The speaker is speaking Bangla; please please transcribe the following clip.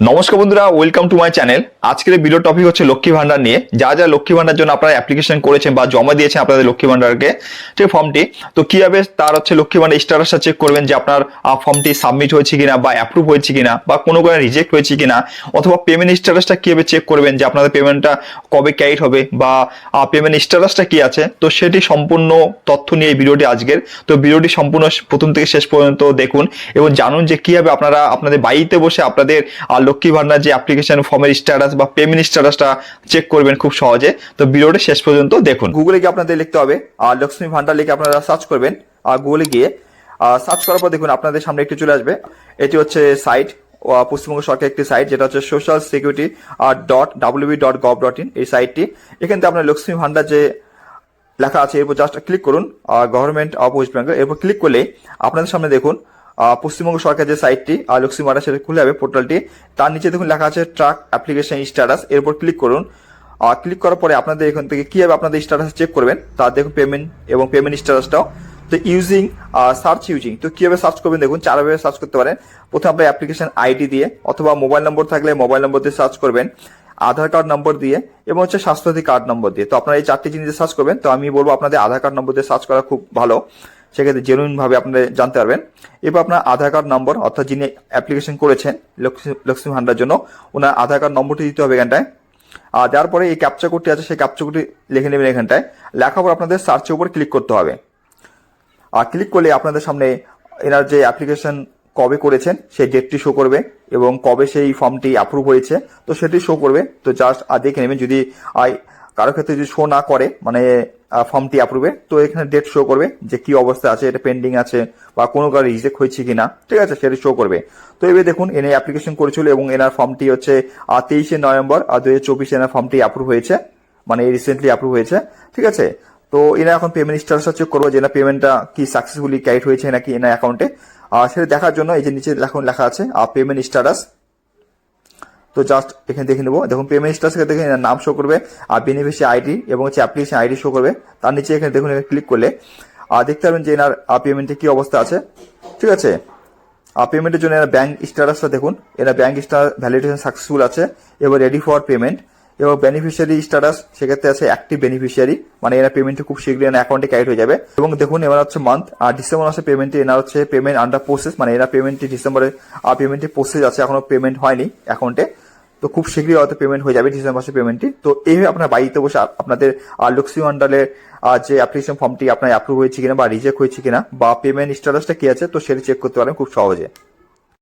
নমস্কার বন্ধুরা ওয়েলকাম টু মাই চ্যানেল আজকের ভিডিও টপিক হচ্ছে লক্ষ্মী ভান্ডার নিয়ে। যা যা লক্ষ্মী ভান্ডার জন্য আপনারা অ্যাপ্লিকেশন করেছেন বা জমা দিয়েছেন আপনাদের লক্ষ্মী ভান্ডারকে ঠিক ফর্মটি তো কীভাবে তার হচ্ছে লক্ষ্মী ভান্ডার স্ট্যাটাসটা চেক করবেন যে আপনার ফর্মটি সাবমিট হয়েছে কিনা বা অ্যাপ্রুভ হয়েছে কিনা বা কোনো কোনো রিজেক্ট হয়েছে কিনা অথবা পেমেন্ট স্ট্যাটাসটা কীভাবে চেক করবেন যে আপনাদের পেমেন্টটা কবে ক্যারিট হবে বা পেমেন্ট স্ট্যাটাসটা কি আছে। তো সেটি সম্পূর্ণ তথ্য নিয়ে এই ভিডিওটি আজকের। তো ভিডিওটি সম্পূর্ণ প্রথম থেকে শেষ পর্যন্ত দেখুন এবং জানুন যে কীভাবে আপনারা আপনাদের বাড়িতে বসে আপনাদের আহ, লক্ষ্মী ভান্ডার যে অ্যাপ্লিকেশন ফর্মের স্ট্যাটাস বা পেমেন্ট স্ট্যাটাসটা চেক করবেন খুব সহজে। তো ভিডিওটি শেষ পর্যন্ত দেখুন। গুগলে গিয়ে আপনাদের লিখতে হবে আর লক্ষ্মী ভান্ডার লিখে আপনারা সার্চ করবেন। আর গুগলে গিয়ে সার্চ করার পর দেখুন আপনাদের সামনে একটু চলে আসবে। এটি হচ্ছে সাইট পশ্চিমবঙ্গ সরকার একটি সাইট যেটা হচ্ছে social security dot WB dot gov dot in এই সাইটটি এখান থেকে আপনার লক্ষ্মী ভান্ডার যে লেখা আছে, এরপর জাস্ট ক্লিক করুন গভর্নমেন্ট অফ ওয়েস্ট বেঙ্গল এরপর ক্লিক করলে আপনাদের সামনে দেখুন পশ্চিমবঙ্গ সরকার যে সাইটটি লক্ষ্মী ভান্ডার সেটা খুলে যাবে পোর্টালটি তার নিচে দেখুন লেখা আছে ট্রাক অ্যাপ্লিকেশন স্ট্যাটাস এরপর ক্লিক করুন। ক্লিক করার পরে আপনাদের এখান থেকে কীভাবে আপনাদের স্ট্যাটাস চেক করবেন তার দেখুন পেমেন্ট এবং পেমেন্ট স্ট্যাটাসটাও তো ইউজিং সার্চ ইউজিং তো কীভাবে সার্চ করবেন দেখুন, চারভাবে সার্চ করতে পারেন। প্রথমে আপনার অ্যাপ্লিকেশন আইডি দিয়ে অথবা মোবাইল নম্বর থাকলে মোবাইল নম্বর দিয়ে সার্চ করবেন, আধার কার্ড নম্বর দিয়ে এবং হচ্ছে স্বাস্থ্যসাথী কার্ড নম্বর দিয়ে। তো আপনারা এই চারটি জিনিস সার্চ করবেন। তো আমি বলব আপনাদের আধার কার্ড নম্বর দিয়ে সার্চ করা খুব ভালো। সেক্ষেত্রে জেনুইন ভাবে আপনারা জানতে পারবেন। এবার আপনার আধার কার্ড নম্বর, অর্থাৎ যিনি অ্যাপ্লিকেশন করেছেন, লক্ষ্মী লক্ষ্মী ভান্ডার জন্য, ওনার আধার কার্ড নম্বরটি দিতে হবে এখানটায়। আর দেওয়ার পরে এই ক্যাপচা কোডটি আছে, সেই ক্যাপচা কোডটি লিখে নেবেন এখানটায়। লেখার পর আপনাদের সার্চের উপর ক্লিক করতে হবে। আর ক্লিক করলে আপনাদের সামনে এনার যে অ্যাপ্লিকেশন কবে করেছেন, সেই ডেটটি শো করবে এবং কবে সেই ফর্মটি অ্যাপ্রুভ হয়েছে, তো সেটি শো করবে। তো জাস্ট আর দেখে নেবেন। যদি কারও ক্ষেত্রে যদি শো না করে মানে ফর্মটি অ্যাপ্রুভে তো এখানে ডেট শো করবে যে কি অবস্থা আছে, এটা পেন্ডিং আছে, বা কোনো কারও রিজেক্ট হয়েছে কিনা, ঠিক আছে, সেটি শো করবে। তো এবার দেখুন এনে অ্যাপ্লিকেশন করেছিল এবং এনার ফর্মটি হচ্ছে তেইশে নভেম্বর আর দুই হাজার চব্বিশে এনার ফর্মটি অ্যাপ্রুভ হয়েছে মানে রিসেন্টলি অ্যাপ্রুভ হয়েছে, ঠিক আছে? তো এনা এখন পেমেন্ট স্ট্যাটাস চেক করব যে না পেমেন্টটা কি সাকসেসফুলি ক্যারিট হয়েছে নাকি এনার অ্যাকাউন্টে আর সেটা দেখার জন্য এই যে নিচে এখন লেখা আছে পেমেন্ট স্ট্যাটাস তো জাস্ট এখানে দেখে নেব। দেখুন পেমেন্ট স্ট্যাটাস দেখে এনার নাম শো করবে, আর বেনিফিশিয়ারি আইডি এবং হচ্ছে অ্যাপ্লিকেশন আইডি শো করবে। তার নিচে এখানে দেখুন ক্লিক করলে, আর দেখতে পারবেন যে এনার পেমেন্টে কি অবস্থা আছে। ঠিক আছে? আর পেমেন্টের জন্য এনার ব্যাঙ্ক স্ট্যাটাসটা দেখুন। এরা ব্যাংক স্টার ভ্যালিডেশন সাকসেসফুল আছে। এবার রেডি ফর পেমেন্ট এবং বেনিফিশিয়ারি স্ট্যাটাস সেক্ষেত্রে আছে অ্যাক্টিভ বেনিফিশিয়ারি মানে এরা পেমেন্টটি খুব শীঘ্রই এনার অ্যাকাউন্টে ক্যারিট হয়ে যাবে। এবং দেখুন, এবার হচ্ছে মান্থ আর ডিসেম্বর মাসে পেমেন্টে এনার হচ্ছে পেমেন্ট আন্ডার প্রসেস মানে এরা পেমেন্টটি ডিসেম্বরে আর পেমেন্টটি প্রসেস আছে, এখনও পেমেন্ট হয়নি অ্যাকাউন্টে তো খুব শীঘ্রই হয়তো পেমেন্ট হয়ে যাবে ডিসেম্বর মাসে পেমেন্টটি তো এইভাবে আপনার বাড়িতে বসে আপনাদের লক্ষ্মী মন্ডলের যে অ্যাপ্লিকেশন ফর্মটি আপনার অ্যাপ্রুভ হয়েছে কিনা বা রিজেক্ট হয়েছে কিনা বা পেমেন্ট স্ট্যাটাসটা কি আছে, তো সেটা চেক করতে পারেন খুব সহজে।